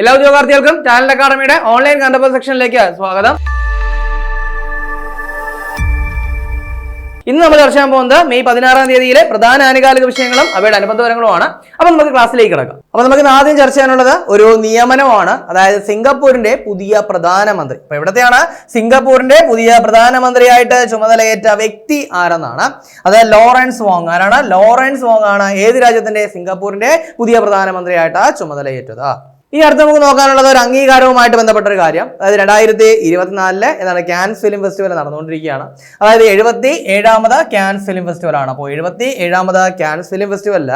എല്ലാ ഉദ്യോഗാർത്ഥികൾക്കും talent അക്കാഡമിയുടെ online കണ്ടപ്പോൾ സെക്ഷനിലേക്ക് സ്വാഗതം. ഇന്ന് നമ്മൾ ചർച്ച ചെയ്യാൻ പോകുന്നത് മെയ് പതിനാറാം തീയതിയിലെ പ്രധാന ആനുകാലിക വിഷയങ്ങളും അവയുടെ അനുബന്ധപരങ്ങളുമാണ് അപ്പൊ നമുക്ക് ക്ലാസ്സിലേക്ക് കിടക്കാം. അപ്പൊ നമുക്ക് ആദ്യം ചർച്ച ചെയ്യാനുള്ളത് ഒരു നിയമനമാണ്. അതായത് സിംഗപ്പൂരിന്റെ പുതിയ പ്രധാനമന്ത്രി. അപ്പൊ ഇവിടത്തെയാണ് സിംഗപ്പൂരിന്റെ പുതിയ പ്രധാനമന്ത്രിയായിട്ട് ചുമതലയേറ്റ വ്യക്തി ആരെന്നാണ്. അത് ലോറൻസ് വോങ്. ആരാണ്? ലോറൻസ് വോങ് ആണ്. ഏത് രാജ്യത്തിന്റെ സിംഗപ്പൂരിന്റെ പുതിയ പ്രധാനമന്ത്രിയായിട്ട് ചുമതലയേറ്റത്. ഇനി അടുത്ത് നമുക്ക് നോക്കാനുള്ളത് ഒരു അംഗീകാരവുമായിട്ട് ബന്ധപ്പെട്ട ഒരു കാര്യം. അതായത് രണ്ടായിരത്തി ഇരുപത്തിനാലിൽ എന്താണ് ക്യാൻസ് ഫിലിം ഫെസ്റ്റിവൽ നടന്നുകൊണ്ടിരിക്കുകയാണ്. അതായത് എഴുപത്തി ഏഴാമത് ക്യാൻസ് ഫിലിം ഫെസ്റ്റിവൽ ആണ്. അപ്പോൾ എഴുപത്തി ഏഴാമത് ക്യാൻസ് ഫിലിം ഫെസ്റ്റിവലിൽ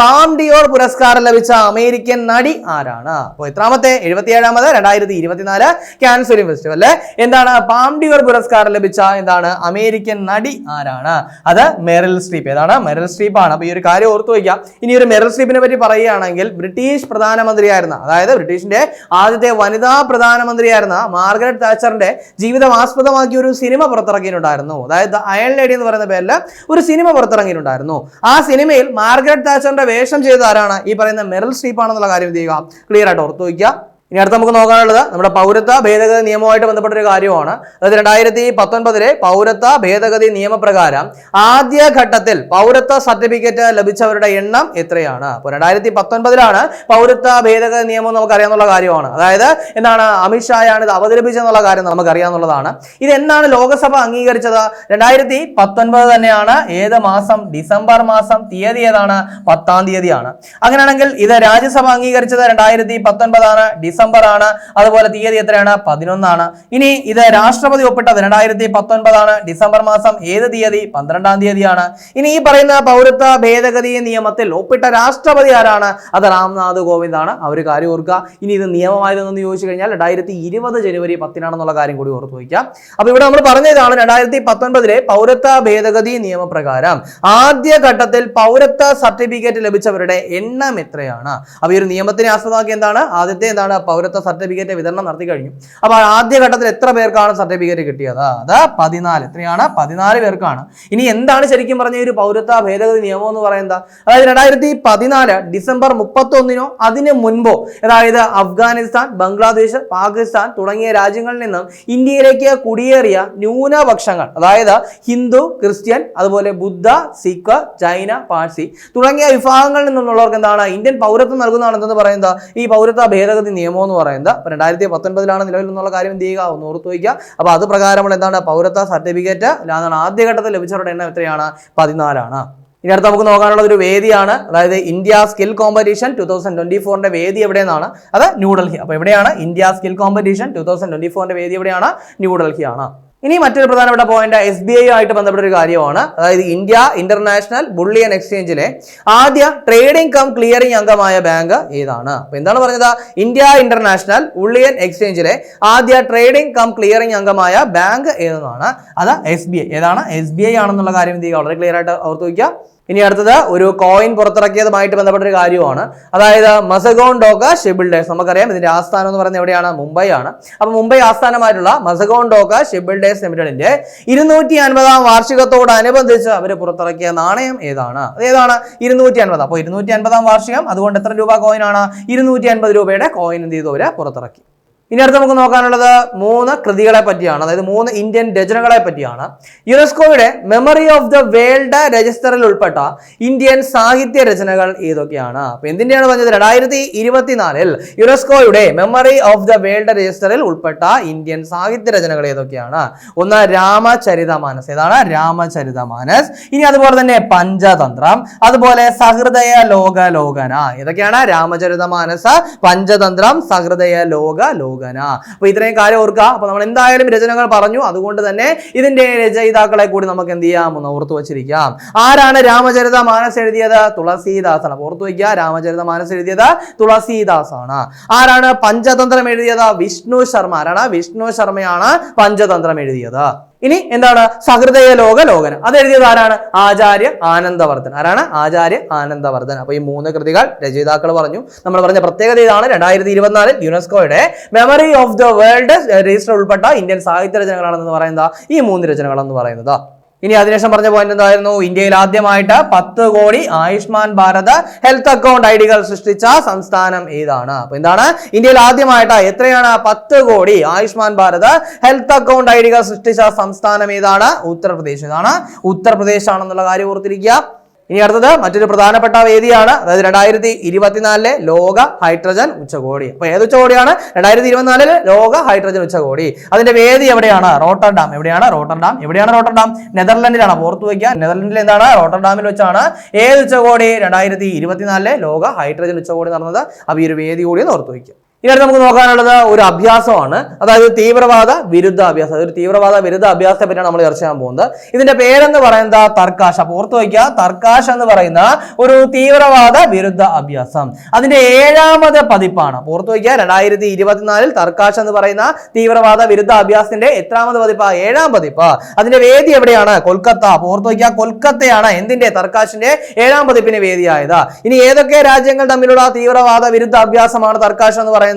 പാം ഡിയോർ പുരസ്കാരം ലഭിച്ച അമേരിക്കൻ നടി ആരാണ്? അപ്പോൾ എത്രാമത്തെ? എഴുപത്തി ഏഴാമത് രണ്ടായിരത്തി ഇരുപത്തിനാല് ക്യാൻസ് ഫിലിം ഫെസ്റ്റിവലിൽ എന്താണ് പാം ഡിയോർ പുരസ്കാരം ലഭിച്ച എന്താണ് അമേരിക്കൻ നടി ആരാണ്? അത് മെറിൽ സ്ട്രീപ്പ്. ഏതാണ്? മെറിൽ സ്ട്രീപ്പ് ആണ് അപ്പോൾ ഈ ഒരു കാര്യം ഓർത്തു വയ്ക്കാം. ഇനി ഒരു മെറിൽ സ്ട്രീപ്പിനെ പറ്റി പറയുകയാണെങ്കിൽ ബ്രിട്ടീഷ് പ്രധാനമന്ത്രിയായിരുന്ന അതായത് ബ്രിട്ടീഷിന്റെ ആദ്യത്തെ വനിതാ പ്രധാനമന്ത്രിയായിരുന്ന മാർഗരറ്റ് താച്ചറിന്റെ ജീവിതം ആസ്പദമാക്കിയ ഒരു സിനിമ പുറത്തിറങ്ങിയിട്ടുണ്ടായിരുന്നു. അതായത് അയൺ ലേഡി എന്ന് പറയുന്ന പേരിൽ ഒരു സിനിമ പുറത്തിറങ്ങിയിട്ടുണ്ടായിരുന്നു. ആ സിനിമയിൽ മാർഗരറ്റ് താച്ചറിന്റെ വേഷം ചെയ്ത ആരാണ്? ഈ പറയുന്ന മെറിൽ സ്ട്രീപ്പ് ആണെന്നുള്ള കാര്യം ചെയ്യുക? ക്ലിയർ ആയിട്ട് ഓർത്തു വയ്ക്കുക. ഇനി അടുത്ത് നമുക്ക് നോക്കാനുള്ളത് നമ്മുടെ പൗരത്വ ഭേദഗതി നിയമവുമായിട്ട് ബന്ധപ്പെട്ട ഒരു കാര്യമാണ്. അതായത് രണ്ടായിരത്തി പത്തൊൻപതിലെ പൗരത്വ ഭേദഗതി നിയമപ്രകാരം ആദ്യ ഘട്ടത്തിൽ പൗരത്വ സർട്ടിഫിക്കറ്റ് ലഭിച്ചവരുടെ എണ്ണം എത്രയാണ്? അപ്പോൾ രണ്ടായിരത്തി പത്തൊൻപതിലാണ് പൗരത്വ ഭേദഗതി നിയമം നമുക്ക് അറിയാമെന്നുള്ള കാര്യമാണ്. അതായത് എന്താണ് അമിത്ഷായാണ് ഇത് അവതരിപ്പിച്ചെന്നുള്ള കാര്യം നമുക്ക് അറിയാമെന്നുള്ളതാണ് ഇത് എന്നാണ് ലോകസഭ അംഗീകരിച്ചത്? രണ്ടായിരത്തി പത്തൊൻപത് തന്നെയാണ്. ഏത് മാസം? ഡിസംബർ മാസം. തീയതി ഏതാണ്? പത്താം തീയതിയാണ്. അങ്ങനെയാണെങ്കിൽ ഇത് രാജ്യസഭ അംഗീകരിച്ചത് രണ്ടായിരത്തി പത്തൊൻപതാണ് ഡിസംബർ ആണ് അതുപോലെ തീയതി എത്രയാണ്? പതിനൊന്നാണ്. ഇനി ഇത് രാഷ്ട്രപതി ഒപ്പിട്ടത് രണ്ടായിരത്തി പത്തൊൻപതാണ് ഡിസംബർ മാസം ഏത് തീയതി? പന്ത്രണ്ടാം തീയതിയാണ്. ഇനി ഈ പറയുന്ന പൗരത്വ ഭേദഗതി നിയമത്തിൽ ഒപ്പിട്ട രാഷ്ട്രപതി ആരാണ്? അത് രാംനാഥ് കോവിന്ദ് ആണ് ആ ഒരു കാര്യം ഓർക്കുക. ഇനി ഇത് നിയമമായതെന്ന് ചോദിച്ചു കഴിഞ്ഞാൽ രണ്ടായിരത്തി ഇരുപത് ജനുവരി പത്തിനാണെന്നുള്ള കാര്യം കൂടി ഓർത്ത് വയ്ക്കാം അപ്പൊ ഇവിടെ നമ്മൾ പറഞ്ഞതാണ് രണ്ടായിരത്തി പത്തൊൻപതിലെ പൗരത്വ ഭേദഗതി നിയമപ്രകാരം ആദ്യ ഘട്ടത്തിൽ പൗരത്വ സർട്ടിഫിക്കറ്റ് ലഭിച്ചവരുടെ എണ്ണം എത്രയാണ്? അപ്പൊ ഈ ഒരു നിയമത്തിനെ ആസ്പദമാക്കി എന്താണ്? ആദ്യത്തെ എന്താണ്? പൗരത്വ സർട്ടിഫിക്കറ്റ് വിതരണം നടത്തി കഴിഞ്ഞു. അപ്പോൾ ആദ്യ ഘട്ടത്തിൽ എത്ര പേർക്കാണ് സർട്ടിഫിക്കറ്റ് കിട്ടിയത്? അത് പതിനാല്. എത്രയാണ്? പതിനാല് പേർക്കാണ്. ഇനി എന്താണ് ശരിക്കും പറഞ്ഞ ഒരു പൗരത്വ ഭേദഗതി നിയമം എന്ന് പറയുന്നത്? അതായത് രണ്ടായിരത്തി പതിനാല് ഡിസംബർ മുപ്പത്തൊന്നിനോ അതിന് മുൻപോ അതായത് അഫ്ഗാനിസ്ഥാൻ ബംഗ്ലാദേശ് പാകിസ്ഥാൻ തുടങ്ങിയ രാജ്യങ്ങളിൽ നിന്നും ഇന്ത്യയിലേക്ക് കുടിയേറിയ ന്യൂനപക്ഷങ്ങൾ അതായത് ഹിന്ദു ക്രിസ്ത്യൻ അതുപോലെ ബുദ്ധ സിഖ് ചൈന പാഴ്സി തുടങ്ങിയ വിഭാഗങ്ങളിൽ നിന്നുള്ളവർക്ക് എന്താണ്? ഇന്ത്യൻ പൗരത്വം നൽകുന്നതാണ് എന്തെന്ന് പറയുന്നത് ഈ പൗരത്വ ഭേദഗതി നിയമം എന്ന് പറയുന്നത്. അപ്പോൾ രണ്ടായിരത്തി പത്തൊൻപതിലാണ് നിലവിൽ നിന്നുള്ള കാര്യം എന്ത് ചെയ്യുക? ഒന്ന് ഓർത്ത് വയ്ക്കുക. അപ്പോൾ അത് പ്രകാരമുള്ള എന്താണ്? പൗരത്വ സർട്ടിഫിക്കറ്റ് എന്താണ് ആദ്യഘട്ടത്തിൽ ലഭിച്ചവരുടെ എണ്ണം എത്രയാണ്? പതിനാലാണ്. ഇനി അടുത്ത് നമുക്ക് നോക്കാനുള്ള ഒരു വേദിയാണ്. അതായത് India skill competition two thousand twenty ഫോറിന്റെ വേദി എവിടെയെന്നാണ്? അത് ന്യൂഡൽഹി. അപ്പോൾ എവിടെയാണ്? India skill competition two thousand twenty ഫോറിന്റെ വേദി എവിടെയാണ്? ന്യൂഡൽഹി ആണ് ഇനി മറ്റൊരു പ്രധാനപ്പെട്ട പോയിന്റ് എസ് ബി ഐ ആയിട്ട് ബന്ധപ്പെട്ട ഒരു കാര്യമാണ്. അതായത് ഇന്ത്യ ഇന്റർനാഷണൽ ബുള്ളിയൻ എക്സ്ചേഞ്ചിലെ ആദ്യ ട്രേഡിംഗ് കം ക്ലിയറിംഗ് അംഗമായ ബാങ്ക് ഏതാണ്? അപ്പൊ എന്താണ് പറഞ്ഞത്? ഇന്ത്യ ഇന്റർനാഷണൽ ബുള്ളിയൻ എക്സ്ചേഞ്ചിലെ ആദ്യ ട്രേഡിംഗ് കം ക്ലിയറിംഗ് അംഗമായ ബാങ്ക് ഏതെന്നാണ്? അത് എസ് ബി ഐ ഏതാണ്? എസ് ബി ഐ ആണെന്നുള്ള കാര്യം എന്ത് ചെയ്യുക? വളരെ ക്ലിയർ ആയിട്ട് ഓർത്ത് വയ്ക്കുക. ഇനി അടുത്തത് ഒരു കോയിൻ പുറത്തിറക്കിയതുമായിട്ട് ബന്ധപ്പെട്ട ഒരു കാര്യമാണ് അതായത് മസഗോൺ ഡോക ഷെബിൾഡേഴ്സ് നമുക്കറിയാം ഇതിന്റെ ആസ്ഥാനം എന്ന് പറയുന്നത് എവിടെയാണ്? മുംബൈ ആണ്. അപ്പൊ മുംബൈ ആസ്ഥാനമായിട്ടുള്ള മസഗോൺ ഡോക ഷെബിൾഡേഴ്സ് ലിമിറ്റഡിന്റെ ഇരുന്നൂറ്റി അൻപതാം വാർഷികത്തോടനുബന്ധിച്ച് അവർ പുറത്തിറക്കിയ നാണയം ഏതാണ്? ഏതാണ്? ഇരുന്നൂറ്റി അൻപത് അപ്പോൾ ഇരുന്നൂറ്റി അൻപതാം വാർഷികം അതുകൊണ്ട് എത്ര രൂപ കോയിൻ ആണ്? ഇരുന്നൂറ്റി അൻപത് രൂപയുടെ കോയിൻ എന്ത് ചെയ്തു അവർ പുറത്തിറക്കി. ഇനി അടുത്ത് നമുക്ക് നോക്കാനുള്ളത് മൂന്ന് കൃതികളെ പറ്റിയാണ്. അതായത് മൂന്ന് ഇന്ത്യൻ രചനകളെ പറ്റിയാണ്. യുനെസ്കോയുടെ മെമ്മറി ഓഫ് ദ വേൾഡ് രജിസ്റ്ററിൽ ഉൾപ്പെട്ട ഇന്ത്യൻ സാഹിത്യ രചനകൾ ഏതൊക്കെയാണ്? അപ്പൊ എന്തിന്റെയാണ് പറഞ്ഞത്? രണ്ടായിരത്തി ഇരുപത്തിനാലിൽ യുനെസ്കോയുടെ മെമ്മറി ഓഫ് ദ വേൾഡ് രജിസ്റ്ററിൽ ഉൾപ്പെട്ട ഇന്ത്യൻ സാഹിത്യ രചനകൾ ഏതൊക്കെയാണ്? ഒന്ന് രാമചരിതമാനസ്. ഏതാണ്? രാമചരിതമാനസ്. ഇനി അതുപോലെ തന്നെ പഞ്ചതന്ത്രം. അതുപോലെ സഹൃദയ ലോക ലോകന ഏതൊക്കെയാണ്? രാമചരിതമാനസ് പഞ്ചതന്ത്രം സഹൃദയ ലോക ലോക ലോകന അപ്പൊ ഇത്രയും കാര്യം ഓർക്കുക. അപ്പൊ നമ്മൾ എന്തായാലും രചനകൾ പറഞ്ഞു. അതുകൊണ്ട് തന്നെ ഇതിന്റെ രചയിതാക്കളെ കൂടി നമുക്ക് എന്ത് ചെയ്യാം? ഒന്ന് ഓർത്തു വച്ചിരിക്കാം. ആരാണ് രാമചരിത മാനസ് എഴുതിയത്? തുളസീദാസാണ്. ആണ് ഓർത്തു വയ്ക്കുക. രാമചരിത മാനസ് എഴുതിയത് തുളസീദാസ് ആണ് ആരാണ് പഞ്ചതന്ത്രം എഴുതിയത്? വിഷ്ണു ശർമ്മ. ആരാണ്? വിഷ്ണു ശർമ്മയാണ് പഞ്ചതന്ത്രം എഴുതിയത്. ഇനി എന്താണ്? സഹൃദയ ലോക ലോകനം അത് എഴുതിയത് ആരാണ്? ആചാര്യ ആനന്ദവർദ്ധൻ. ആരാണ്? ആചാര്യ ആനന്ദവർദ്ധൻ. അപ്പൊ ഈ മൂന്ന് കൃതികൾ രചയിതാക്കൾ പറഞ്ഞു. നമ്മൾ പറഞ്ഞ പ്രത്യേകത ഇതാണ്. രണ്ടായിരത്തി ഇരുപത്തിനാലിൽ യുനെസ്കോയുടെ memory of the world register ഉൾപ്പെട്ട ഇന്ത്യൻ സാഹിത്യ രചനകളാണെന്ന് പറയുന്നത് ഈ മൂന്ന് രചനകളെന്ന് പറയുന്നത്. ഇനി അതിനുശേഷം പറഞ്ഞ പോയിന്റ് എന്തായിരുന്നു? ഇന്ത്യയിൽ ആദ്യമായിട്ട് പത്ത് കോടി ആയുഷ്മാൻ ഭാരത് ഹെൽത്ത് അക്കൗണ്ട് ഐഡികൾ സൃഷ്ടിച്ച സംസ്ഥാനം ഏതാണ്? അപ്പൊ എന്താണ്? ഇന്ത്യയിൽ ആദ്യമായിട്ട് എത്രയാണ് പത്ത് കോടി ആയുഷ്മാൻ ഭാരത് ഹെൽത്ത് അക്കൗണ്ട് ഐഡികൾ സൃഷ്ടിച്ച സംസ്ഥാനം ഏതാണ്? ഉത്തർപ്രദേശ്. ഇതാണ് ഉത്തർപ്രദേശ് ആണെന്നുള്ള കാര്യം ഓർത്തിരിക്കുക. ഇനി അടുത്തത് മറ്റൊരു പ്രധാനപ്പെട്ട വേദിയാണ്. അതായത് രണ്ടായിരത്തി ഇരുപത്തിനാലിലെ ലോക ഹൈഡ്രജൻ ഉച്ചകോടി. അപ്പൊ ഏത് ഉച്ചകോടിയാണ്? രണ്ടായിരത്തി ഇരുപത്തിനാലിൽ ലോക ഹൈഡ്രജൻ ഉച്ചകോടി. അതിന്റെ വേദി എവിടെയാണ്? റോട്ടർഡാം. എവിടെയാണ് റോട്ടർഡാം? എവിടെയാണ് റോട്ടർഡാം? നെതർലൻഡിലാണ്. ഓർത്തു വയ്ക്കുക. നെതർലൻഡിൽ എന്താണ്? റോട്ടർഡാമിൽ വെച്ചാണ് ഏത് ഉച്ചകോടി? രണ്ടായിരത്തി ഇരുപത്തിനാലിലെ ലോക ഹൈഡ്രജൻ ഉച്ചകോടി നടന്നത്. അപ്പൊ ഈ ഒരു വേദി കൂടി ഓർത്തു വയ്ക്കുക. ഇനി നമുക്ക് നോക്കാനുള്ളത് ഒരു അഭ്യാസമാണ്. അതായത് തീവ്രവാദ വിരുദ്ധ അഭ്യാസം. അതൊരു തീവ്രവാദ വിരുദ്ധ അഭ്യാസത്തെ പറ്റിയാണ് നമ്മൾ ചർച്ച ചെയ്യാൻ പോകുന്നത്. ഇതിന്റെ പേരെന്ന് പറയുന്നത്? തർക്കാശ. പുറത്തു വയ്ക്കുക. തർക്കാശ എന്ന് പറയുന്ന ഒരു തീവ്രവാദ വിരുദ്ധ അഭ്യാസം. അതിന്റെ ഏഴാമത് പതിപ്പാണ്. പുറത്തു വയ്ക്കുക. രണ്ടായിരത്തി ഇരുപത്തിനാലിൽ തർക്കാശ എന്ന് പറയുന്ന തീവ്രവാദ വിരുദ്ധ അഭ്യാസത്തിന്റെ എത്രാമത് പതിപ്പ്? ഏഴാം പതിപ്പ്. അതിന്റെ വേദി എവിടെയാണ്? കൊൽക്കത്ത. പുറത്തു വയ്ക്കുക. കൊൽക്കത്തയാണ് എന്തിന്റെ? തർക്കാശിന്റെ ഏഴാം പതിപ്പിന് വേദിയായത്. ഇനി ഏതൊക്കെ രാജ്യങ്ങൾ തമ്മിലുള്ള തീവ്രവാദ വിരുദ്ധ അഭ്യാസമാണ് തർക്കാശ എന്ന് പറയുന്നത്?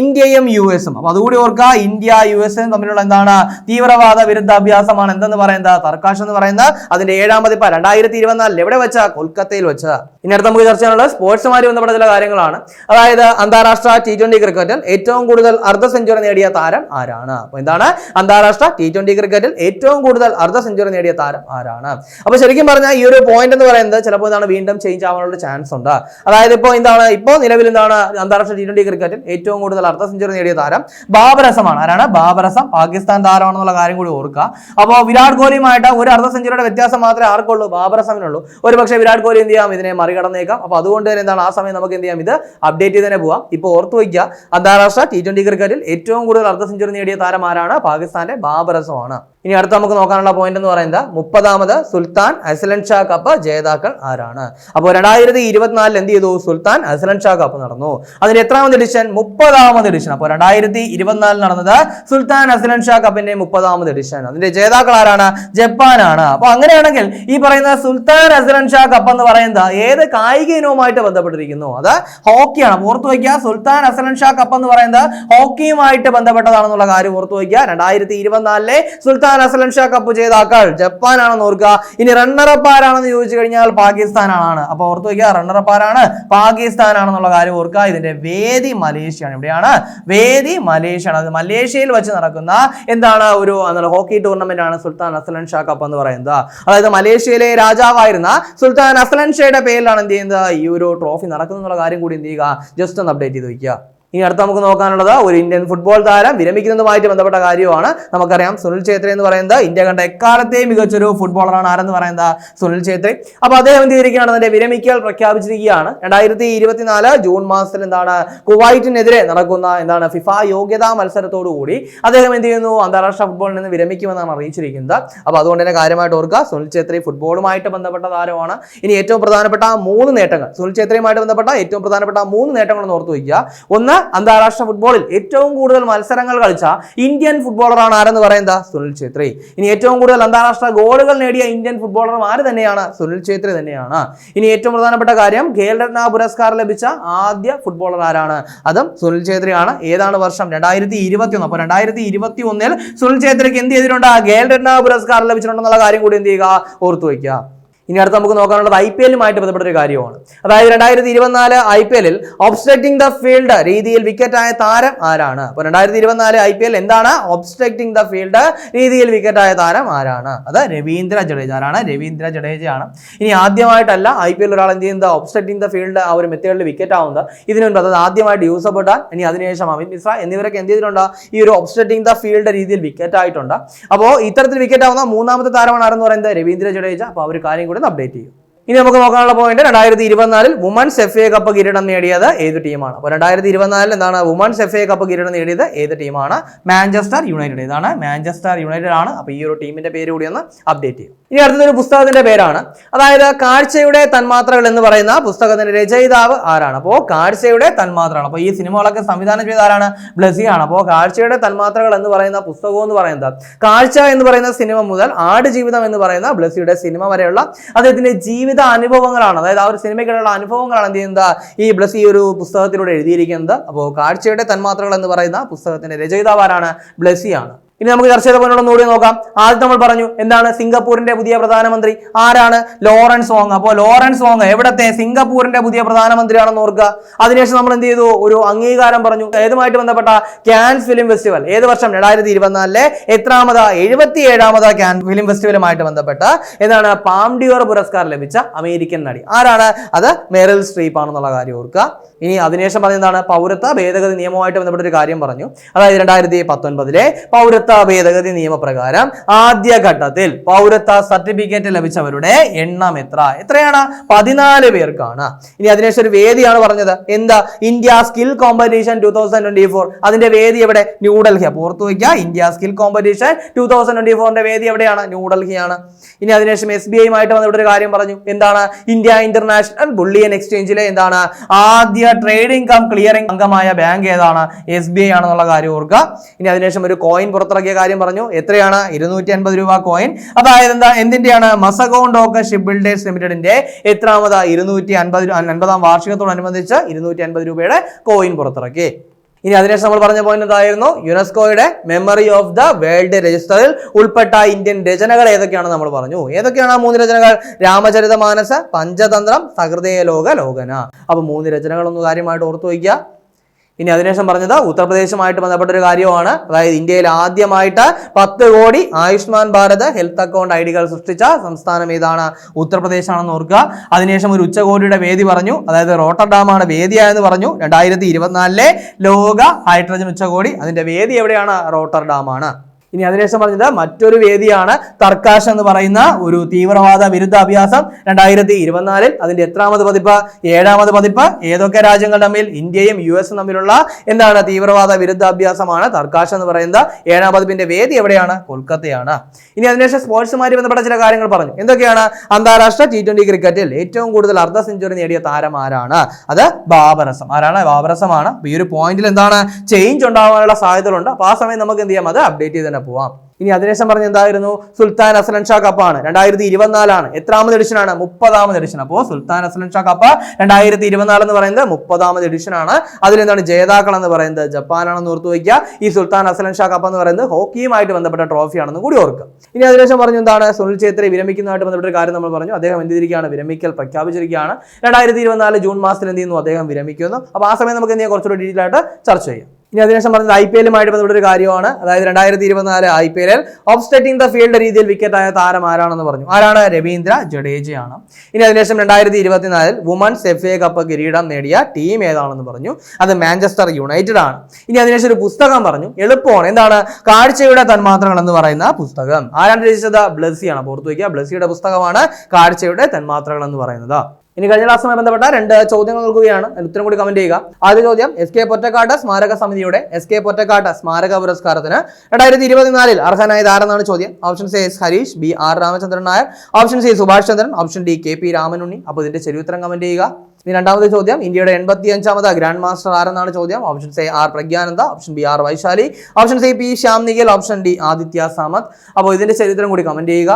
ഇന്ത്യയും യു എസും. അപ്പൊ അതുകൂടി ഓർക്കുക ഇന്ത്യ യു എസും തമ്മിലുള്ള എന്താണ്? തീവ്രവാദ വിരുദ്ധാഭ്യാസമാണ് എന്തെന്ന് പറയുന്നത്? തർക്കാശം എന്ന് പറയുന്നത്. അതിന്റെ ഏഴാം പതിപ്പ് രണ്ടായിരത്തി ഇരുപത്തിനാലിൽ എവിടെ വെച്ച? കൊൽക്കത്തയിൽ വെച്ച. ഇനി അടുത്ത് നമുക്ക് ചർച്ച ചെയ്യാനുള്ള സ്പോർട്സുമായി ബന്ധപ്പെട്ട ചില കാര്യങ്ങളാണ്. അതായത് അന്താരാഷ്ട്ര ടി ട്വന്റി ക്രിക്കറ്റിൽ ഏറ്റവും കൂടുതൽ അർദ്ധ സെഞ്ചുറി നേടിയ താരം ആരാണ്? അപ്പൊ എന്താണ്? അന്താരാഷ്ട്ര ടി ട്വന്റി ക്രിക്കറ്റിൽ ഏറ്റവും കൂടുതൽ അർദ്ധ സെഞ്ചുറി നേടിയ താരം ആരാണ്? അപ്പൊ ശരിക്കും പറഞ്ഞാൽ ഈ ഒരു പോയിന്റ് എന്ന് പറയുന്നത് ചിലപ്പോൾ എന്താണ് വീണ്ടും ചേഞ്ച് ആവാനുള്ള ചാൻസ് ഉണ്ട്. അതായത് ഇപ്പോൾ എന്താണ്? ഇപ്പോൾ നിലവിൽ എന്താണ് അന്താരാഷ്ട്ര ടി ട്വന്റി ക്രിക്കറ്റിൽ ഏറ്റവും കൂടുതൽ അർദ്ധ സെഞ്ചുറി നേടിയ താരം ബാബറസമാണ് ആരാണ്? ബാബറസം പാകിസ്ഥാൻ താരമാണെന്നുള്ള കാര്യം കൂടി ഓർക്കുക. അപ്പോൾ വിരാട് കോഹ്ലിയുമായിട്ട് ഒരു അർദ്ധ സെഞ്ചുറിയുടെ വ്യത്യാസം മാത്രമേ ആർക്കുള്ളൂ ബാബറസമിനുള്ളൂ ഒരു പക്ഷേ വിരാട് കോഹ്ലി എന്ത് ചെയ്യാം? ഇതിനെ മറികടന്നേക്കാം. അപ്പോൾ അതുകൊണ്ട് തന്നെ എന്താണ്? ആ സമയം നമുക്ക് എന്ത് ചെയ്യാം? ഇത് അപ്ഡേറ്റ് ചെയ്ത് തന്നെ പോവാം. ഇപ്പോൾ ഓർത്ത് വയ്ക്കുക. അന്താരാഷ്ട്ര ടി ട്വന്റി ക്രിക്കറ്റിൽ ഏറ്റവും കൂടുതൽ അർദ്ധ സെഞ്ചുറി നേടിയ താരം പാകിസ്ഥാന്റെ ബാബറസമാണ് ഇനി അടുത്ത നമുക്ക് നോക്കാനുള്ള പോയിന്റ് എന്ന് പറയുന്നത് മുപ്പതാമത് സുൽത്താൻ അസലൻ ഷാ കപ്പ് ജേതാക്കൾ ആരാണ്? അപ്പോൾ രണ്ടായിരത്തി ഇരുപത്തിനാലിൽ എന്ത് ചെയ്തു? സുൽത്താൻ അസലൻ ഷാ കപ്പ് നടന്നു. അതിന് എത്രാമത് എഡിഷൻ മുപ്പതാമത് എഡിഷൻ അപ്പോൾ രണ്ടായിരത്തി ഇരുപത്തിനാലിൽ നടന്നത് സുൽത്താൻ അസലൻ ഷാ കപ്പിന്റെ മുപ്പതാമത് എഡിഷൻ അതിന്റെ ജേതാക്കൾ ആരാണ്? ജപ്പാനാണ്. അപ്പോൾ അങ്ങനെയാണെങ്കിൽ ഈ പറയുന്ന സുൽത്താൻ അസലൻ ഷാ കപ്പ് എന്ന് പറയുന്നത് ഏത് കായിക ഇനവുമായിട്ട് ബന്ധപ്പെട്ടിരിക്കുന്നു? അത് ഹോക്കിയാണ്. ഓർത്തു വയ്ക്കുക സുൽത്താൻ അസലൻ ഷാ കപ്പ് എന്ന് പറയുന്നത് ഹോക്കിയുമായിട്ട് ബന്ധപ്പെട്ടതാണെന്നുള്ള കാര്യം ഓർത്തു വയ്ക്കുക. രണ്ടായിരത്തി ഇരുപത്തിനാലിലെ സുൽത്താൻ അസലൻ ഷാ കപ്പ് ജേതാക്കൾ ജപ്പാനാണെന്ന് ഓർക്കുക. ഇനി റണ്ണറപ്പ് ആരാണെന്ന് ചോദിച്ചു കഴിഞ്ഞാൽ പാകിസ്ഥാനാണ്. അപ്പൊ ഓർത്ത് വയ്ക്കുക റണ്ണറപ്പ് ആരാണ്? പാകിസ്ഥാനാണെന്നുള്ള കാര്യം ഓർക്കുക. ഇതിന്റെ വേദി മലേഷ്യയാണ്. ഇവിടെയാണ് വേദി മലേഷ്യയാണ്. അത് മലേഷ്യയിൽ വെച്ച് നടക്കുന്ന എന്താണ് ഒരു എന്താണ് ഹോക്കി ടൂർണമെന്റ് ആണ് സുൽത്താൻ അസലൻ ഷാ കപ്പ് എന്ന് പറയുന്നത്. അതായത് മലേഷ്യയിലെ രാജാവായിരുന്ന സുൽത്താൻ അസലൻ ഷയുടെ പേരിലാണ് എന്ത് ചെയ്യുന്നത്? ഈ ഒരു ട്രോഫി നടക്കുന്ന കാര്യം കൂടി എന്ത് ചെയ്യുക? ജസ്റ്റ് ഒന്ന് അപ്ഡേറ്റ് ചെയ്ത് വയ്ക്കുക. ഇനി അടുത്ത നമുക്ക് നോക്കാനുള്ളത് ഒരു ഇന്ത്യൻ ഫുട്ബോൾ താരം വിരമിക്കുന്നതുമായിട്ട് ബന്ധപ്പെട്ട കാര്യമാണ് നമുക്കറിയാം സുനിൽ ഛേത്രി എന്ന് പറയുന്നത് ഇന്ത്യ കണ്ട എക്കാലത്തെയും മികച്ചൊരു ഫുട്ബോളറാണ് ആരെന്ന് പറയുന്നത് സുനിൽ ഛേത്രി. അപ്പൊ അദ്ദേഹം എന്ത് ചെയ്തിരിക്കുകയാണ്? അതിന്റെ വിരമിക്കൽ പ്രഖ്യാപിച്ചിരിക്കുകയാണ്. രണ്ടായിരത്തി ഇരുപത്തിനാല് ജൂൺ മാസത്തിൽ എന്താണ് കുവൈറ്റിനെതിരെ നടക്കുന്ന എന്താണ് ഫിഫ യോഗ്യതാ മത്സരത്തോടു കൂടി അദ്ദേഹം എന്ത് ചെയ്യുന്നു? അന്താരാഷ്ട്ര ഫുട്ബോളിൽ നിന്ന് വിരമിക്കുമെന്നാണ് അറിയിച്ചിരിക്കുന്നത്. അപ്പൊ അതുകൊണ്ട് തന്നെ കാര്യമായിട്ട് ഓർക്കുക സുനിൽ ഛേത്രി ഫുട്ബോളുമായിട്ട് ബന്ധപ്പെട്ട താരമാണ്. ഇനി ഏറ്റവും പ്രധാനപ്പെട്ട മൂന്ന് നേട്ടങ്ങൾ. സുനിൽ ഛേത്രിയുമായിട്ട് ബന്ധപ്പെട്ട ഏറ്റവും പ്രധാനപ്പെട്ട മൂന്ന് നേട്ടങ്ങൾ ഓർത്തു വയ്ക്കുക. ഒന്ന് അന്താരാഷ്ട്ര ഫുട്ബോളിൽ ഏറ്റവും കൂടുതൽ മത്സരങ്ങൾ കളിച്ച ഇന്ത്യൻ ഫുട്ബോളറാണ് ആരെന്ന് പറയുന്നത്? സുനിൽ ഛേത്രി. ഇനി ഏറ്റവും കൂടുതൽ അന്താരാഷ്ട്ര ഗോളുകൾ നേടിയ ഇന്ത്യൻ ഫുട്ബോളറും ആര് തന്നെയാണ്? സുനിൽ ഛേത്രി തന്നെയാണ്. ഇനി ഏറ്റവും പ്രധാനപ്പെട്ട കാര്യം ഖേൽരത്ന പുരസ്കാരം ലഭിച്ച ആദ്യ ഫുട്ബോളർ ആരാണ്? അതും സുനിൽ ഛേത്രിയാണ്. ഏതാണ് വർഷം? രണ്ടായിരത്തി ഇരുപത്തി ഒന്ന് അപ്പോൾ രണ്ടായിരത്തി ഇരുപത്തി ഒന്നിൽ സുനിൽ ഛേത്രിക്ക് എന്ത് ചെയ്തിട്ടുണ്ട്? ഖേൽരത്ന പുരസ്കാരം ലഭിച്ചിട്ടുണ്ടെന്നുള്ള കാര്യം കൂടി എന്ത് ചെയ്യുക? ഓർത്തു വയ്ക്കുക. ഇനി അടുത്ത് നമുക്ക് നോക്കാനുള്ളത് ഐ പി എല്ലുമായിട്ട് ബന്ധപ്പെട്ട ഒരു കാര്യമാണ്. അതായത് രണ്ടായിരത്തി ഇരുപത്തിനാല് ഐ പി എല്ലിൽ ഒബ്സ്ട്രക്ടിംഗ് ദ ഫീൽഡ് രീതിയിൽ വിക്കറ്റായ താരം ആരാണ്? അപ്പോൾ രണ്ടായിരത്തി ഇരുപത്തിനാല് ഐ പി എൽ എന്താണ്? ഒബ്സ്ട്രക്ടിംഗ് ദ ഫീൽഡ് രീതിയിൽ വിക്കറ്റായ താരം ആരാണ്? അത് രവീന്ദ്ര ജഡേജ ആരാണ്? രവീന്ദ്ര ജഡേജയാണ്. ഇനി ആദ്യമായിട്ടല്ല ഐ പി എൽ ഒരാൾ എന്ത് ചെയ്യുന്നത്? ഒബ്സ്ട്രക്ടിംഗ് ദ ഫീൽഡ് ആ ഒരു മെത്തേഡിൽ വിക്കറ്റ് ആവുന്നത്. ഇതിനു മുൻപ് അത് ആദ്യമായിട്ട് യൂസഫ് പട്ടാൻ ഇനി അതിനുശേഷം അമിത് മിശ്ര എന്നിവരൊക്കെ എന്ത് ചെയ്തിട്ടുണ്ട്? ഈ ഒരു ഒബ്സ്ട്രക്ടിംഗ് ദ ഫീൽഡ് രീതിയിൽ വിക്കറ്റ് ആയിട്ടുണ്ട്. അപ്പോൾ ഇത്തരത്തിൽ വിക്കറ്റ് ആവുന്ന മൂന്നാമത്തെ താരമാണ് ആരെന്ന് പറയുന്നത്? രവീന്ദ്ര ജഡേജ. അപ്പോൾ ആ ഒരു കാര്യം കൂടി ഒന്ന് അപ്ഡേറ്റ് ചെയ്യും. ഇനി നമുക്ക് നോക്കാനുള്ള പോയിന്റ് രണ്ടായിരത്തി ഇരുപത്തിനാലിൽ വുമൻസ് എഫ് എ കപ്പ് കിരീടം നേടിയത് ഏത് ടീമാണ് അപ്പോൾ രണ്ടായിരത്തി ഇരുപത്തിനാലിൽ എന്താണ് വുമൻസ് എഫ് എ കപ്പ് കിരീടം നേടിയത് ഏത് ടീമാണ് മാഞ്ചസ്റ്റർ യുണൈറ്റഡ് ഇതാണ് മാഞ്ചസ്റ്റർ യുണൈറ്റഡ് ആണ്. അപ്പോൾ ഈ ഒരു ടീമിന്റെ പേര് കൂടി ഒന്ന് അപ്ഡേറ്റ് ചെയ്യും. ഇനി അടുത്തൊരു പുസ്തകത്തിന്റെ പേരാണ്. അതായത് കാഴ്ചയുടെ തന്മാത്രകൾ എന്ന് പറയുന്ന പുസ്തകത്തിന്റെ രചയിതാവ് ആരാണ്? അപ്പോൾ കാഴ്ചയുടെ തന്മാത്രകൾ. അപ്പോൾ ഈ സിനിമകളൊക്കെ സംവിധാനം ചെയ്ത ആരാണ്? ബ്ലസിയാണ്. അപ്പോൾ കാഴ്ചയുടെ തന്മാത്രകൾ എന്ന് പറയുന്ന പുസ്തകം എന്ന് പറയുന്നത് കാഴ്ച എന്ന് പറയുന്ന സിനിമ മുതൽ ആട് ജീവിതം എന്ന് പറയുന്ന ബ്ലസിയുടെ സിനിമ വരെയുള്ള അദ്ദേഹത്തിന്റെ ജീവിത അനുഭവങ്ങളാണ്. അതായത് ആ ഒരു സിനിമയ്ക്കിടെയുള്ള അനുഭവങ്ങളാണ് എന്ത് ചെയ്യുന്നത്? ഈ ബ്ലസി ഒരു പുസ്തകത്തിലൂടെ എഴുതിയിരിക്കുന്നത്. അപ്പോൾ കാഴ്ചയുടെ തന്മാത്രകൾ എന്ന് പറയുന്ന പുസ്തകത്തിന്റെ രചയിതാവ് ആരാണ്? ബ്ലസിയാണ്. ഇനി നമുക്ക് ചർച്ച ചെയ്ത പോയിന്റുകൾ ഒന്നുകൂടി നോക്കാം. ആദ്യം നമ്മൾ പറഞ്ഞു എന്താണ് സിംഗപ്പൂരിന്റെ പുതിയ പ്രധാനമന്ത്രി? ആരാണ്? ലോറൻസ് വോങ് അപ്പോൾ ലോറൻസ് വോങ് എവിടത്തെ സിംഗപ്പൂരിന്റെ പുതിയ പ്രധാനമന്ത്രിയാണെന്ന് ഓർക്കുക. അതിനുശേഷം നമ്മൾ എന്ത് ചെയ്തു? ഒരു അംഗീകാരം പറഞ്ഞു. ഏതുമായിട്ട് ബന്ധപ്പെട്ട? Cannes film festival. ഏത് വർഷം? രണ്ടായിരത്തി ഇരുപത്തിനാലിലെ എത്രാമത്? എഴുപത്തി ഏഴാമത് ക്യാൻ ഫിലിം ഫെസ്റ്റിവലുമായിട്ട് ബന്ധപ്പെട്ട എന്താണ്? പാംഡിയോർ പുരസ്കാരം ലഭിച്ച അമേരിക്കൻ നടി. ആരാണ്? അത് മെറിൽ സ്ട്രീപ്പ് ആണെന്നുള്ള കാര്യം ഓർക്കുക. ഇനി അതിനുശേഷം പറഞ്ഞ എന്താണ്? പൗരത്വ ഭേദഗതി നിയമവുമായിട്ട് ബന്ധപ്പെട്ട ഒരു കാര്യം പറഞ്ഞു. അതായത് രണ്ടായിരത്തി പത്തൊൻപതിലെ പൗരത്വ ഭേദഗതി നിയമപ്രകാരം ആദ്യഘട്ടത്തിൽ പൗരത്വ സർട്ടിഫിക്കറ്റ് ലഭിച്ചവരുടെ എണ്ണം എത്ര? എത്രയാണ്? പതിനാല് പേർക്കാണ്. ഇനി അതിനുശേഷം ഒരു വേദിയാണ് പറഞ്ഞത്. എന്താ? India skill competition two thousand twenty four അതിന്റെ വേദി എവിടെ? ന്യൂഡൽഹി പുറത്തു വയ്ക്കുക India skill competition two thousand twenty ഫോറിന്റെ വേദി എവിടെയാണ്? ന്യൂഡൽഹിയാണ് ഇനി അതിനുശേഷം എസ് ബി ഐയുമായിട്ട് ഇവിടെ ഒരു കാര്യം പറഞ്ഞു. എന്താണ്? ഇന്ത്യ ഇന്റർനാഷണൽ ബുള്ളിയൻ എക്സ്ചേഞ്ചിലെ എന്താണ്? ആദ്യ ട്രേഡിംഗ് കം ക്ലിയറിംഗ് അംഗമായ ബാങ്ക് ഏതാണ്? എസ് ബി ഐ ആണെന്നുള്ള കാര്യം ഓർക്കുക. ഇനി അതിനുശേഷം ഒരു കോയിൻ പുറത്തിറക്കിയ കാര്യം പറഞ്ഞു. എത്രയാണ്? ഇരുന്നൂറ്റി അൻപത് രൂപ കോയിൻ അതായത് എന്താ? എന്തിന്റെയാണ്? മസഗോൺ ഡോക്ക ഷിപ്പ് ബിൽഡേഴ്സ് ലിമിറ്റഡിന്റെ എത്രാമത് ഇരുന്നൂറ്റി അൻപത് അൻപതാം വാർഷികത്തോടനുബന്ധിച്ച് ഇരുന്നൂറ്റി അൻപത് രൂപയുടെ കോയിൻ പുറത്തിറക്കി. ഇനി അതിനുശേഷം നമ്മൾ പറഞ്ഞ പോയിന്റ് എന്തായിരുന്നു? യുനെസ്കോയുടെ മെമ്മറി ഓഫ് ദ വേൾഡ് രജിസ്റ്ററിൽ ഉൾപ്പെട്ട ഇന്ത്യൻ രചനകൾ ഏതൊക്കെയാണെന്ന് നമ്മൾ പറഞ്ഞു. ഏതൊക്കെയാണ് ആ മൂന്ന് രചനകൾ? രാമചരിത മാനസ പഞ്ചതന്ത്രം സഹൃദയ ലോക ലോകന. അപ്പൊ മൂന്ന് രചനകളൊന്നും കാര്യമായിട്ട് ഓർത്തു വയ്ക്കുക. ഇനി അതിനുശേഷം പറഞ്ഞത് ഉത്തർപ്രദേശുമായിട്ട് ബന്ധപ്പെട്ട ഒരു കാര്യമാണ് അതായത് ഇന്ത്യയിൽ ആദ്യമായിട്ട് പത്ത് കോടി Ayushman Bharat health account I ഡികൾ സൃഷ്ടിച്ച സംസ്ഥാനം ഏതാണ്? ഉത്തർപ്രദേശാണെന്ന് ഓർക്കുക. അതിനുശേഷം ഒരു ഉച്ചകോടിയുടെ വേദി പറഞ്ഞു. അതായത് റോട്ടർഡാമാണ് വേദിയായെന്ന് പറഞ്ഞു. രണ്ടായിരത്തി ഇരുപത്തിനാലിലെ ലോക ഹൈഡ്രജൻ ഉച്ചകോടി. അതിന്റെ വേദി എവിടെയാണ്? റോട്ടർഡാമാണ്. ഇനി അതിനുശേഷം പറഞ്ഞത് മറ്റൊരു വേദിയാണ് തർക്കാശ് എന്ന് പറയുന്ന ഒരു തീവ്രവാദ വിരുദ്ധ അഭ്യാസം രണ്ടായിരത്തി ഇരുപത്തിനാലിൽ. അതിന്റെ എത്രാമത് പതിപ്പ്? ഏഴാമത് പതിപ്പ്. ഏതൊക്കെ രാജ്യങ്ങൾ തമ്മിൽ? ഇന്ത്യയും യു എസും തമ്മിലുള്ള എന്താണ് തീവ്രവാദ വിരുദ്ധ അഭ്യാസമാണ്? തർക്കാശ് എന്ന് പറയുന്നത് ഏഴാം പതിപ്പിന്റെ വേദി എവിടെയാണ്? കൊൽക്കത്തയാണ്. ഇനി അതിനുശേഷം സ്പോർട്സുമായി ബന്ധപ്പെട്ട ചില കാര്യങ്ങൾ പറഞ്ഞു. എന്തൊക്കെയാണ്? അന്താരാഷ്ട്ര ടി ട്വന്റി ക്രിക്കറ്റിൽ ഏറ്റവും കൂടുതൽ അർദ്ധ സെഞ്ചുറി നേടിയ താരം ആരാണ്? അത് ബാബറസം. ആരാണ് ബാബറസമാണ്? ഈ ഒരു പോയിന്റിൽ എന്താണ്? ചേഞ്ച് ഉണ്ടാകാനുള്ള സാധ്യതകളുണ്ട്. അപ്പൊ ആ സമയം നമുക്ക് എന്ത് ചെയ്യാം? അത് അപ്ഡേറ്റ് ചെയ്ത് തന്നെ പോവാം. ഇനി അതിനുശേഷം പറഞ്ഞ എന്തായിരുന്നു? സുൽത്താൻ അസ്ലൻ ഷാ കപ്പാണ്. രണ്ടായിരത്തി ഇരുപത്തിനാലാണ് എത്രാമത് എഡിഷനാണ് മുപ്പതാമത് എഡിഷൻ അപ്പോൾ സുൽത്താൻ അസ്ലൻ ഷാ കപ്പ് രണ്ടായിരത്തി ഇരുപത്തിനാല് എന്ന് പറയുന്നത് മുപ്പതാമത് എഡിഷനാണ് അതിലെന്താണ് ജേതാക്കൾ എന്ന് പറയുന്നത്? ജപ്പാനാണെന്ന് ഓർത്തു വയ്ക്കുക. ഈ സുൽത്താൻ അസ്ലൻ ഷാ കപ്പ് എന്ന് പറയുന്നത് ഹോക്കിയുമായിട്ട് ബന്ധപ്പെട്ട ട്രോഫിയാണെന്ന് കൂടി ഓർക്കുക. ഇനി അതിനുശേഷം പറഞ്ഞു എന്താണ്? സുനിൽ ഛേത്രി വിരമിക്കുന്നതായിട്ട് ബന്ധപ്പെട്ട കാര്യം നമ്മൾ പറഞ്ഞു. അദ്ദേഹം എന്ത് ചെയ്തിരിക്കുകയാണ് വിരമിക്കൽ പ്രഖ്യാപിച്ചിരിക്കുകയാണ്. രണ്ടായിരത്തി ഇരുപത്തിനാല് ജൂൺ മാസത്തിൽ എന്ത് ചെയ്യുന്നു? അദ്ദേഹം വിരമിക്കുന്നു. അപ്പോൾ ആ സമയം നമുക്ക് എന്ത് ചെയ്യാം? കുറച്ചുകൂടി ഡീറ്റെയിൽ ആയിട്ട് ചർച്ച ചെയ്യാം. ഇനി അതിനുശേഷം പറഞ്ഞത് ഐ പി എല്ലുമായിട്ട് ബന്ധപ്പെട്ട ഒരു കാര്യമാണ്. അതായത് രണ്ടായിരത്തി ഇരുപത്തിനാല് ഐ പി എല്ലിൽ ഓബ്സ്റ്ററ്റിംഗ് ദ ഫീൽഡ് രീതിയിൽ വിക്കറ്റ് ആയ താരം ആരാണെന്ന് പറഞ്ഞു. ആരാണ്? രവീന്ദ്ര ജഡേജയാണ്. ഇനി അതിനുശേഷം രണ്ടായിരത്തി ഇരുപത്തിനാലിൽ വുമൻസ് എഫ് എ കപ്പ് കിരീടം നേടിയ ടീം ഏതാണെന്ന് പറഞ്ഞു. അത് മാഞ്ചസ്റ്റർ യുണൈറ്റഡ് ആണ്. ഇനി അതിനുശേഷം ഒരു പുസ്തകം പറഞ്ഞു. എളുപ്പമാണ്. എന്താണ്? കാഴ്ചയുടെ തന്മാത്രകൾ എന്ന് പറയുന്ന പുസ്തകം. ആരാണ് രചിച്ചത്? ബ്ലസ്സിയാണ്. പുറത്തു വയ്ക്കുക ബ്ലസ്സിയുടെ പുസ്തകമാണ് കാഴ്ചയുടെ തന്മാത്രകൾ എന്ന് പറയുന്നത്. ഇനി കഴിഞ്ഞ ക്ലാസ്സുമായി ബന്ധപ്പെട്ട രണ്ട് ചോദ്യങ്ങൾ നൽകുകയാണ് ഉത്തരം കൂടി കമന്റ് ചെയ്യുക. ആദ്യ ചോദ്യം എസ് കെ പൊറ്റക്കാട്ട് സ്മാരക സമിതിയുടെ എസ് കെ പൊറ്റക്കാട്ട് സ്മാരക പുരസ്കാരത്തിന് രണ്ടായിരത്തി ഇരുപത്തിനാലിൽ അർഹനായത് ആരെന്നാണ് ചോദ്യം? Option C S Harish B R Ramachandran Nair. Option C Subhash Chandran option D K P Ramanunni. അപ്പോൾ ഇതിന്റെ ശരി ഉത്തരം കമന്റ് ചെയ്യുക. ഇനി രണ്ടാമത്തെ ചോദ്യം ഇന്ത്യയുടെ എൺപത്തി അഞ്ചാമത് ഗ്രാൻഡ് മാസ്റ്റർ ആരെന്നാണ് ചോദ്യം? Option C R Praggnanandhaa option B R Vaishali. Option C P Shyam Nikhil option D Aditya Samant അപ്പോൾ ഇതിന്റെ ചരിത്രം കൂടി കമന്റ് ചെയ്യുക.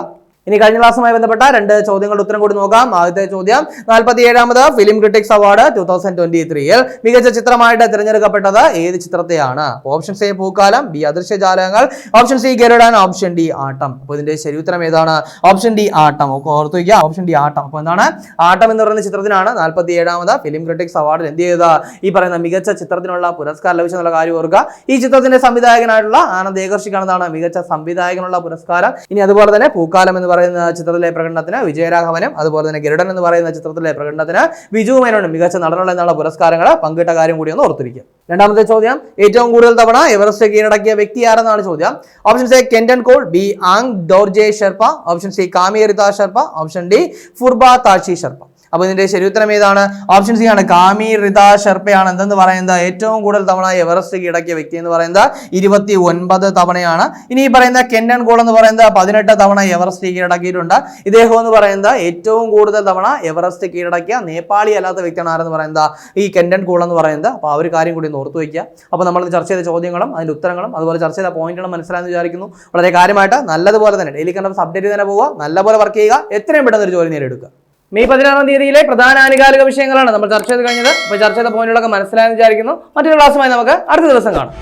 ഇനി കഴിഞ്ഞ ക്ലാസ്സുമായി ബന്ധപ്പെട്ട രണ്ട് ചോദ്യങ്ങളുടെ ഉത്തരം കൂടി നോക്കാം. ആദ്യത്തെ ചോദ്യം നാൽപ്പത്തി ഏഴാമത് film critics award two thousand twenty ത്രീയിൽ മികച്ച ചിത്രമായിട്ട് തിരഞ്ഞെടുക്കപ്പെട്ടത് ഏത് ചിത്രത്തെയാണ്? Option C Pookkaalam B Adrishya Jalakangal option C Garudan option D Aattam. അപ്പോൾ ഇതിന്റെ ശരി ഉത്തരം ഏതാണ്? Option D Aattam. ഓർത്തു വയ്ക്കുക ഓപ്ഷൻ ഡി ആട്ടം. അപ്പോൾ എന്താണ്? ആട്ടം എന്ന് പറയുന്ന ചിത്രത്തിനാണ് നാൽപ്പത്തി ഏഴാമത് ഫിലിം ക്രിറ്റിക്സ് അവാർഡിൽ എന്ത് ചെയ്ത ഈ പറയുന്ന മികച്ച ചിത്രത്തിനുള്ള പുരസ്കാരം ലഭിച്ചെന്നുള്ള കാര്യം ഓർക്കുക. ഈ ചിത്രത്തിന്റെ സംവിധായകനായിട്ടുള്ള ആനന്ദ് ഏകർഷിക്കാണെന്നാണ് മികച്ച സംവിധായകനുള്ള പുരസ്കാരം. ഇനി അതുപോലെ തന്നെ പൂക്കാലം എന്ന് പറയുന്ന ചിത്രത്തിലെ പ്രകടനത്തിന് വിജയരാഘവനും അതുപോലെ തന്നെ ഗരുഡൻ എന്ന് പറയുന്ന ചിത്രത്തിലെ പ്രകടനത്തിന് വിജു മേനോനും മികച്ച നടനുള്ള എന്നുള്ള പുരസ്കാരങ്ങൾ പങ്കിട്ട കാര്യം കൂടി ഒന്ന് ഓർത്തിരിക്കുക. രണ്ടാമത്തെ ചോദ്യം ഏറ്റവും കൂടുതൽ തവണ എവറസ്റ്റ് കീഴടക്കിയ വ്യക്തി ആരെന്നാണ് ചോദ്യം? Option A Kenton Cool B Ang Dorje Sherpa option C Kami Rita Sherpa option D Phurba Tashi Sherpa അപ്പോൾ ഇതിന്റെ ശരിയുത്തരം ഏതാണ്? ഓപ്ഷൻ സി ആണ്. കാമി റിത ഷെർപ്പയാണ്. എന്തെന്ന് പറയുന്നത്? ഏറ്റവും കൂടുതൽ തവണ എവറസ്റ്റ് കീഴടക്കിയ വ്യക്തി എന്ന് പറയുന്നത് ഇരുപത്തി ഒൻപത് തവണയാണ്. ഇനി ഈ പറയുന്ന കെൻഡൻ ഗോൾ എന്ന് പറയുന്നത് പതിനെട്ട് തവണ എവറസ്റ്റ് കീഴടക്കിയിട്ടുണ്ട്. ഇദ്ദേഹം എന്ന് പറയുന്നത് ഏറ്റവും കൂടുതൽ തവണ എവറസ്റ്റ് കീഴടക്കിയ നേപ്പാളി അല്ലാത്ത വ്യക്തിയാണ് ആരെന്ന് പറയുന്നത്? ഈ കെൻഡൻ ഗോൾ എന്ന് പറയുന്നത്. അപ്പോൾ ആ ഒരു കാര്യം കൂടി ഒന്ന് ഓർത്തു വയ്ക്കുക. അപ്പോൾ നമ്മൾ ചർച്ച ചെയ്ത ചോദ്യങ്ങളും അതിന്റെ ഉത്തരങ്ങളും അതുപോലെ ചർച്ച ചെയ്ത പോയിന്റുകളും മനസ്സിലായെന്ന് വിചാരിക്കുന്നു. വളരെ കാര്യമായിട്ട് നല്ലതുപോലെ തന്നെ. ഡെയിലി കണ്ടപ്പോൾ അപ്ഡേറ്റ് തന്നെ പോവുക. നല്ലപോലെ വർക്ക് ചെയ്യുക. എത്രയും പെട്ടെന്ന് ഒരു ജോലി നേടിയെടുക്കുക. മെയ് പതിനാറാം തീയതിയിലെ പ്രധാന ആനുകാലിക വിഷയങ്ങളാണ് നമ്മൾ ചർച്ച ചെയ്ത് കഴിഞ്ഞത്. അപ്പോൾ ചർച്ച ചെയ്ത പോയിന്റുകളൊക്കെ മനസ്സിലായെന്ന് വിചാരിക്കുന്നു. മറ്റൊരു ക്ലാസ്സുമായി നമുക്ക് അടുത്ത ദിവസം കാണാം.